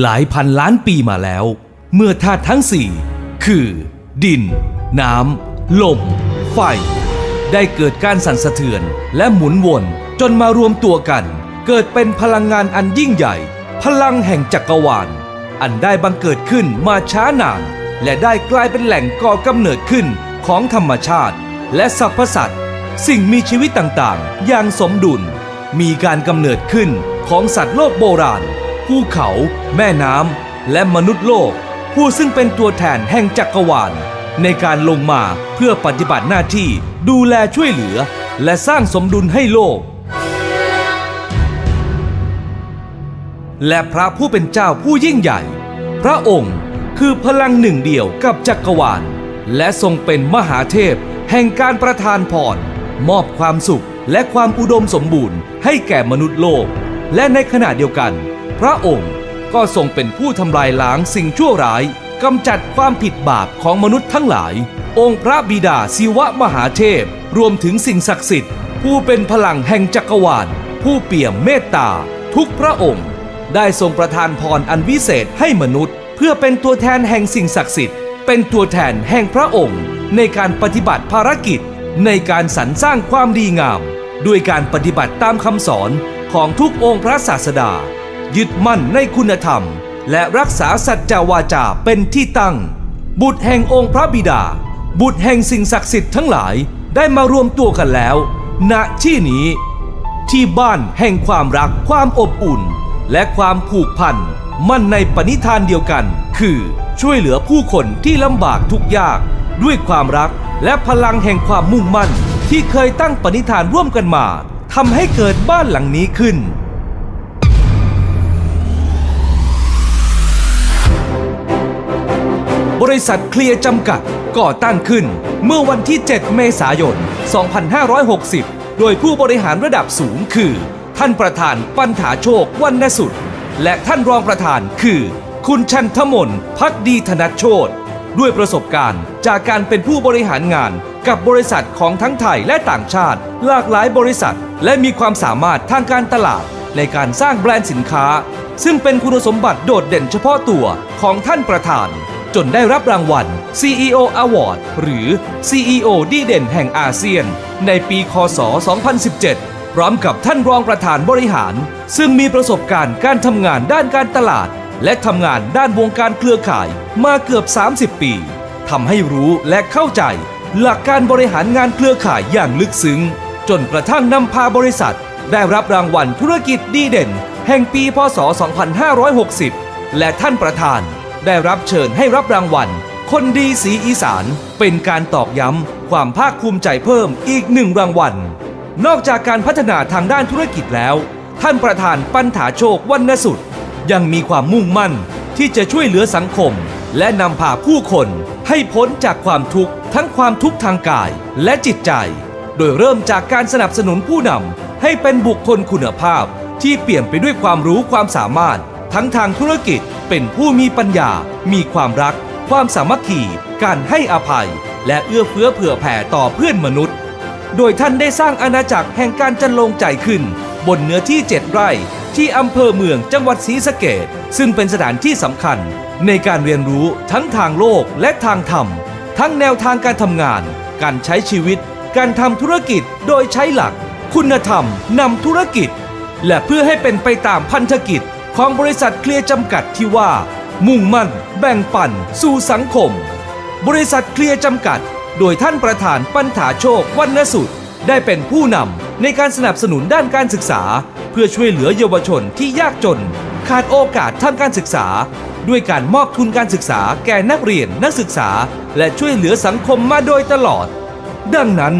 หลายพันล้านปีมาแล้ว เมื่อธาตุทั้งสี่คือ ดิน น้ำ ลม ไฟ ได้เกิดการสั่นสะเทือนและหมุนวนจนมารวมตัวกัน เกิดเป็นพลังงานอันยิ่งใหญ่ พลังแห่งจักรวาล อันได้บังเกิดขึ้นมาช้านาน และได้กลายเป็นแหล่งก่อกำเนิดขึ้นของธรรมชาติ และสรรพสัตว์สิ่งมีชีวิตต่างๆ อย่างสมดุล มีการกำเนิดขึ้นของสัตว์โลกโบราณ ภูเขา แม่น้ำ และมนุษย์โลก ผู้ซึ่งเป็นตัวแทนแห่งจักรวาล ในการลงมาเพื่อปฏิบัติหน้าที่ดูแลช่วยเหลือ และสร้างสมดุลให้โลก และพระผู้เป็นเจ้าผู้ยิ่งใหญ่ พระองค์คือพลังหนึ่งเดียวกับจักรวาล และทรงเป็นมหาเทพ แห่งการประทานพรมอบความสุขและความอุดมสมบูรณ์ให้แก่มนุษย์โลก และในขณะเดียวกัน ระองค์ ก็ทรงเป็นผู้ทำลายล้างสิ่งชั่วร้ายกำจัดความผิดบาปของมนุษย์ทั้งหลาย องค์พระบิดาศิวะมหาเทพ รวมถึงสิ่งศักดิ์สิทธิ์ ผู้เป็นพลังแห่งจักรวาล ผู้เปี่ยมเมตตา ทุกพระองค์ ได้ทรงประทานพรอันวิเศษให้มนุษย์ เพื่อเป็นตัวแทนแห่งสิ่งศักดิ์สิทธิ์ เป็นตัวแทนแห่งพระองค์ ในการปฏิบัติภารกิจ ในการสรรสร้างความดีงาม ด้วยการปฏิบัติตามคำสอนของทุกองค์พระศาสดา ยึดมั่นในคุณธรรม และรักษาสัจจาวาจาเป็นที่ตั้ง บุตรแห่งองค์พระบิดา บุตรแห่งสิ่งศักดิ์สิทธิ์ทั้งหลายได้มารวมตัวกันแล้ว ณที่นี้ ที่บ้านแห่งความรักความอบอุ่น และความผูกพันมั่นในปณิธานเดียวกัน คือช่วยเหลือผู้คนที่ลำบากทุกยาก ด้วยความรักและพลังแห่งความมุ่งมั่น ที่เคยตั้งปณิธานร่วมกันมาทำให้เกิดบ้านหลังนี้ขึ้น บริษัทเคลียร์จำกัดก่อตั้งขึ้น เมื่อวันที่ 7 เมษายน 2560 โดยผู้บริหารระดับสูงคือ ท่านประธานปัญถาโชควรรณสุด และท่านรองประธานคือ คุณชันทมนพักดีธนัชโชตด้วยประสบการณ์จากการเป็นผู้บริหารงานกับบริษัทของทั้งไทยและต่างชาติ หลากหลายบริษัท และมีความสามารถทางการตลาดในการสร้างแบรนด์สินค้า ซึ่งเป็นคุณสมบัติโดดเด่นเฉพาะตัวของท่านประธาน จนได้รับรางวัล CEO Award หรือ CEO ดีเด่นแห่งอาเซียน ในปีคศ 2017 พร้อมกับท่านรองประธานบริหาร ซึ่งมีประสบการณ์การทำงานด้านการตลาด และทำงานด้านวงการเครือข่ายมาเกือบ 30 ปีทำให้รู้และเข้าใจ หลักการบริหารงานเครือข่ายอย่างลึกซึ้ง จนกระทั่งนำพาบริษัท ได้รับรางวัลธุรกิจดีเด่น แห่งปีพศ 2560 และท่านประธาน ได้รับเชิญให้รับรางวัล คนดีสีอีสาน เป็นการตอกย้ำความภาคภูมิใจเพิ่มอีกหนึ่งรางวัล นอกจากการพัฒนาทางด้านธุรกิจแล้ว ท่านประธานปัญถาโชควรรณสุด ยังมีความมุ่งมั่นที่จะช่วยเหลือสังคม และนำพาผู้คนให้พ้นจากความทุกข์ทั้งความทุกข์ทางกายและจิตใจ โดยเริ่มจากการสนับสนุนผู้นำให้เป็นบุคคลคุณภาพที่เปลี่ยมไปด้วยความรู้ความสามารถทั้งทางธุรกิจ เป็นผู้มีปัญญา มีความรัก ความสามัคคี การให้อภัย และเอื้อเฟื้อเผื่อแผ่ต่อเพื่อนมนุษย์ โดยท่านได้สร้างอาณาจักรแห่งการจันลงใจขึ้น บนเนื้อที่ 7 ไร่ ที่อำเภอเมืองจังหวัดศรีสะเกดซึ่งเป็นสถานที่สำคัญ ในการเรียนรู้ทั้งทางโลกและทางธรรม ทั้งแนวทางการทำงาน การใช้ชีวิต การทำธุรกิจโดยใช้หลัก คุณธรรมนำธุรกิจ และเพื่อให้เป็นไปตามพันธกิจ ของบริษัทเคลียร์จำกัดที่ว่า มุ่งมั่น แบ่งปัน สู่สังคม บริษัทเคลียร์จำกัด โดยท่านประธานปัญถาโชควรรณสุดได้เป็นผู้นำในการสนับสนุนด้านการศึกษา เพื่อช่วยเหลือเยาวชนที่ยากจน ขาดโอกาสทางการศึกษา ด้วยการมอบทุนการศึกษาแก่นักเรียนนักศึกษา และช่วยเหลือสังคมมาโดยตลอด ดังนั้น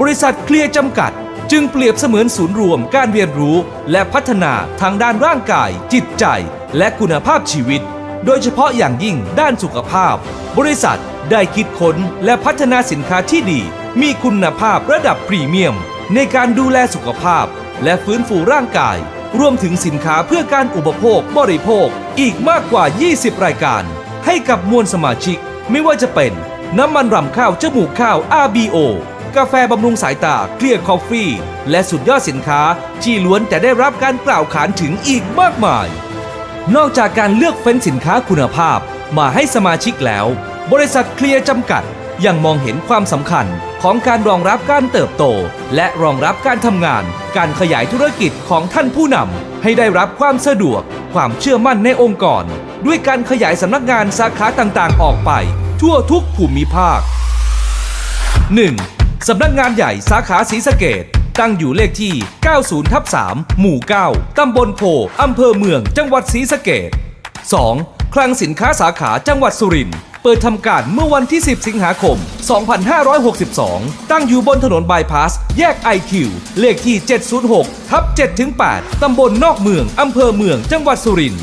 บริษัทเคลียร์จำกัด จึงเปรียบเสมือนศูนย์รวมการเรียนรู้ และพัฒนาทางด้านร่างกาย จิตใจ และคุณภาพชีวิต โดยเฉพาะอย่างยิ่งด้านสุขภาพ บริษัทได้คิดค้นและพัฒนาสินค้าที่ดี มีคุณภาพระดับพรีเมียม ในการดูแลสุขภาพ และฟื้นฟูร่างกาย รวมถึงสินค้าเพื่อการอุปโภคบริโภคอีกมากกว่า 20 รายการ ให้กับมวลสมาชิก ไม่ว่าจะเป็นน้ำมันรำข้าวจมูกข้าว RBO กาแฟบำรุงสายตาเคลียร์คอฟฟี่ และสุดยอดสินค้าที่ล้วนแต่ได้รับการกล่าวขานถึงอีกมากมาย นอกจากการเลือกเฟ้นสินค้าคุณภาพมาให้สมาชิกแล้ว บริษัทเคลียร์จำกัดยังมองเห็นความสำคัญของการรองรับการเติบโต และรองรับการทำงาน การขยายธุรกิจของท่านผู้นำให้ได้รับความสะดวก ความเชื่อมั่นในองค์กร ด้วยการขยายสำนักงานสาขาต่างๆ ออกไป ทั่วทุกภูมิภาค 1. สำนักงานใหญ่สาขาศรีสะเกดตั้งอยู่เลขที่ 90ทับ3หมู่ 9 ตำบลโพ อำเภอเมือง จังหวัดศรีสะเกด 2. คลังสินค้าสาขาจังหวัดสุรินทร์เปิดทำการเมื่อวันที่ 10 สิงหาคม 2562 ตั้งอยู่บนถนนบายพาส แยก IQ เลขที่ 706 ทับ7ถึง8ตำบลนอกเมือง อำเภอเมือง จังหวัดสุรินทร์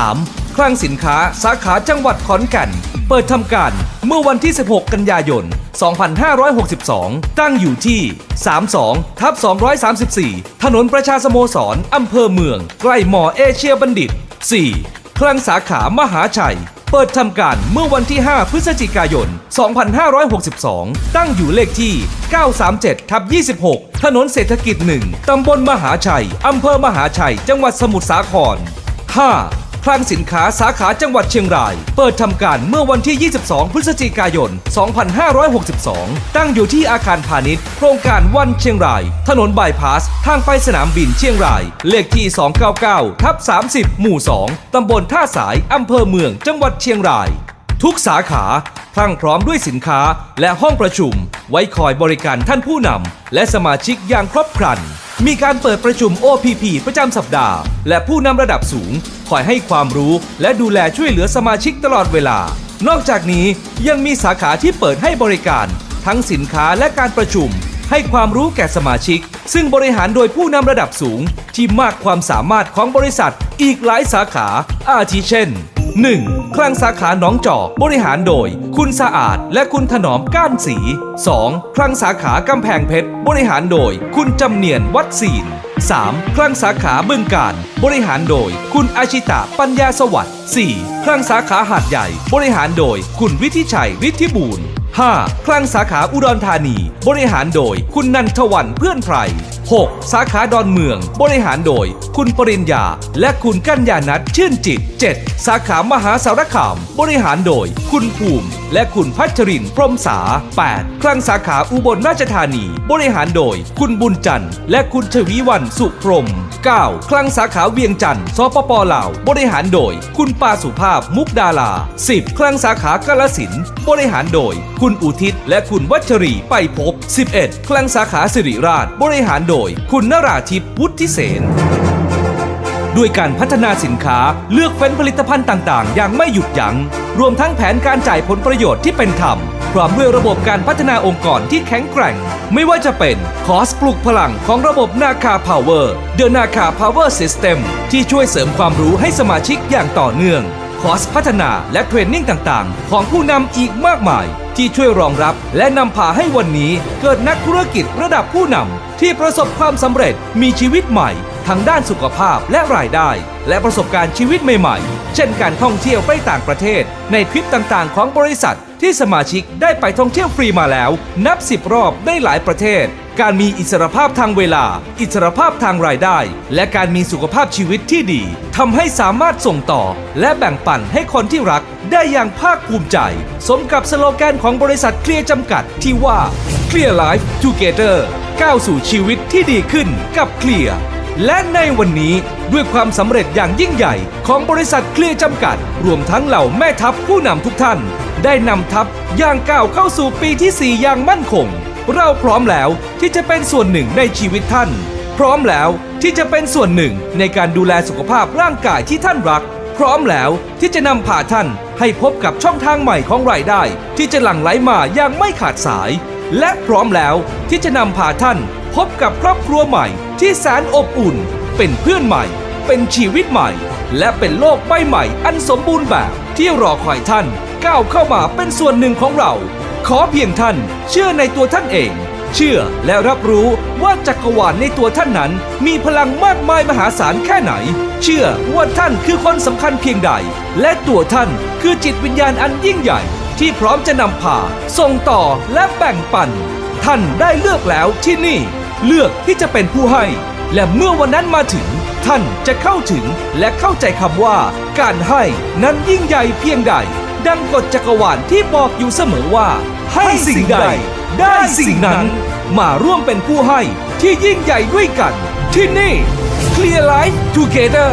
3. คลังสินค้าสาขาจังหวัดขอนแก่น เปิดทำการ เมื่อวันที่ 16 กันยายน 2562 ตั้งอยู่ที่ 32 ทับ 234 ถนนประชาสโมสร อำเภอเมือง ใกล้มอเอเชียบัณฑิต 4. คลังสาขามหาชัย เปิดทำการเมื่อวันที่ 5 พฤศจิกายน 2562 ตั้งอยู่เลขที่ 937ทับ26 ถนนเศรษฐกิจ 1 ตำบลมหาชัย อำเภอมหาชัย จังหวัดสมุทรสาคร 5. คลังสินค้าสาขาจังหวัดเชียงราย เปิดทำการเมื่อวันที่ 22 พฤศจิกายน 2562 ตั้งอยู่ที่อาคารพาณิชย์ โครงการวันเชียงราย ถนนบายพาส ทางไปสนามบินเชียงราย เลขที่ 299ทับ30 หมู่ 2 ตำบลท่าสาย อำเภอเมือง จังหวัดเชียงราย ทุกสาขาพรั่งพร้อมด้วยสินค้าและห้องประชุม ไว้คอยบริการท่านผู้นำและสมาชิกอย่างครบครัน มีการเปิดประชุม OPP ประจำสัปดาห์ และผู้นำระดับสูง คอยให้ความรู้และดูแลช่วยเหลือสมาชิกตลอดเวลา นอกจากนี้ยังมีสาขาที่เปิดให้บริการ ทั้งสินค้าและการประชุม ให้ความรู้แก่สมาชิก ซึ่งบริหารโดยผู้นำระดับสูง ที่มากความสามารถของบริษัทอีกหลายสาขา อาทิเช่น 1. คลังสาขาหนองจอกบริหารโดย คุณสะอาดและคุณถนอมก้านสี 2. คลังสาขากำแพงเพชรบริหารโดย คุณจำเนียนวัดศีล 3. คลังสาขาบึงการ บริหารโดย คุณอาชิตะปัญญาสวัสดิ์ 4. คลังสาขาหาดใหญ่ บริหารโดย คุณวิทิชัยฤทธิบูรณ์ 5. คลังสาขาอุดรธานี บริหารโดย คุณนันทวันเพื่อนไพร 6. สาขาดอนเมือง บริหารโดย คุณปริญญา และคุณกัญญานัทชื่นจิต 7. สาขามหาสารคาม บริหารโดย คุณภูมิ และคุณพัชรินพรหมสา 8. คลังสาขาอุบลราชธานี บริหารโดย คุณบุญจันทร์ และคุณชวีวันสุพรหม 9. คลังสาขาเวียงจันทร์สปปลาว บริหารโดย คุณปาสุภาพมุกดาลา 10. คลังสาขากาลสินบริหารโดย คุณอุทิศและคุณวัชรีไปพบ 11. คลังสาขาสิริราช บริหารโดยคุณนราทิพย์วุฒิเสนด้วยการพัฒนาสินค้าเลือกเฟ้นผลิตภัณฑ์ต่าง ๆ อย่างไม่หยุดยัง้ง รวมทั้งแผนการจ่ายผลประโยชน์ที่เป็นธรรม พร้อมด้วยระบบการพัฒนาองค์กรที่แข็งแกร่ง ไม่ว่าจะเป็นคอร์สปลุกพลังของระบบนาคาพาวเวอร์เดอะนาคาพาวเวอร์ซิสเต็มที่ช่วยเสริมความรู้ให้สมาชิกอย่างต่อเนื่อง คอร์สพัฒนาและเทรนนิ่งต่างๆ ของผู้นำอีกมากมาย ที่ช่วยรองรับและนำพาให้วันนี้เกิดนักธุรกิจระดับผู้นำที่ประสบความสำเร็จมีชีวิตใหม่ทั้งด้านสุขภาพและรายได้ และประสบการณ์ชีวิตใหม่ๆ เช่นการท่องเที่ยวไปต่างประเทศ ในทริปต่างๆ ของบริษัทที่สมาชิกได้ไปท่องเที่ยวฟรีมาแล้ว นับสิบรอบได้หลายประเทศ การมีอิสรภาพทางเวลา อิสรภาพทางรายได้ และการมีสุขภาพชีวิตที่ดีทำให้สามารถส่งต่อ และแบ่งปันให้คนที่รักได้อย่างภาคภูมิใจ สมกับสโลแกนของบริษัทเคลียร์จำกัดที่ว่า Clear Life Together ก้าวสู่ชีวิตที่ดีขึ้นกับเคลียร์และในวันนี้ด้วยความสำเร็จอย่างยิ่งใหญ่ ของบริษัทเคลียร์จำกัด รวมทั้งเหล่าแม่ทัพผู้นำทุกท่าน ได้นำทัพย่างก้าวเข้าสู่ปีที่ 4 อย่างมั่นคง เราพร้อมแล้วที่จะเป็นส่วนหนึ่งในชีวิตท่าน พร้อมแล้วที่จะเป็นส่วนหนึ่งในการดูแลสุขภาพร่างกายที่ท่านรัก พร้อมแล้วที่จะนำพาท่านให้พบกับช่องทางใหม่ของรายได้ ที่จะหลั่งไหลมาอย่างไม่ขาดสาย และพร้อมแล้วที่จะนำพาท่าน พบกับครอบครัวใหม่ที่แสนอบอุ่น เป็นเพื่อนใหม่ เป็นชีวิตใหม่ และเป็นโลกใบใหม่อันสมบูรณ์แบบที่รอคอยท่านก้าวเข้ามาเป็นส่วนหนึ่งของเรา ขอเพียงท่าน เชื่อในตัวท่านเอง เชื่อและรับรู้ว่าจักรวาลในตัวท่านนั้น มีพลังมากมายมหาศาลแค่ไหน เชื่อว่าท่านคือคนสำคัญเพียงใด และตัวท่านคือจิตวิญญาณอันยิ่งใหญ่ ที่พร้อมจะนำพา ส่งต่อและแบ่งปัน ท่านได้เลือกแล้วที่นี่ เลือกที่จะเป็นผู้ให้ และเมื่อวันนั้นมาถึง ท่านจะเข้าถึงและเข้าใจคำว่า การให้นั้นยิ่งใหญ่เพียงใด ดังกฎจักรวาลที่บอกอยู่เสมอว่า ให้สิ่งใด ได้สิ่งนั้น มาร่วมเป็นผู้ให้ที่ยิ่งใหญ่ด้วยกัน ที่นี่ Clear Life Together